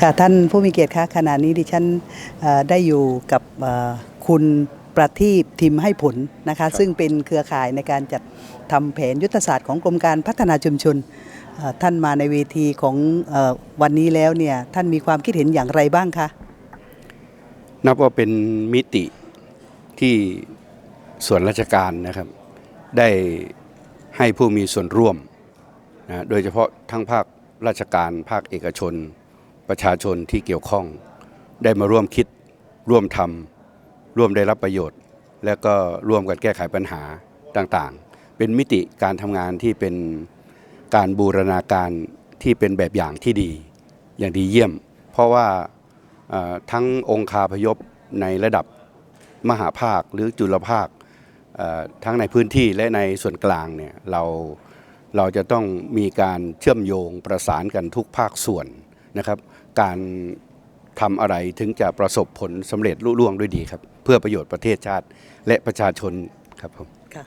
ค่ะท่านผู้มีเกียรติคะขณะนี้ดิฉันเอ่อได้อยู่กับเอ่อคุณประทีปทิมให้ผลนะคะซึ่งเป็นเครือข่ายในการจัดทำแผนยุทธศาสตร์ของกรมการพัฒนาชุมชนเอ่อท่านมาในเวทีของเออวันนี้แล้วเนี่ยท่านมีความคิดเห็นอย่างไรบ้างคะนับว่าเป็นมิติที่ส่วนราชการนะครับ ได้ให้ผู้มีส่วนร่วมนะโดยเฉพาะทั้งภาคราชการภาคเอกชน ประชาชนที่เกี่ยวข้อง ได้มาร่วมคิดร่วมทำร่วมได้รับประโยชน์ และก็ร่วมกันแก้ไขปัญหาต่างๆ เป็นมิติการทำงานที่เป็นการบูรณาการที่เป็นแบบอย่างที่ดี อย่างดีเยี่ยม เพราะว่าทั้งองค์คาพยพในระดับมหาภาคหรือจุลภาคทั้งในพื้นที่และในส่วนกลางเนี่ยเราเราจะต้องมีการเชื่อมโยงประสานกันทุกภาคส่วน นะครับการทำอะไรถึงจะประสบผลสำเร็จลุล่วงด้วยดีครับ เพื่อประโยชน์ประเทศชาติและประชาชนครับผมค่ะ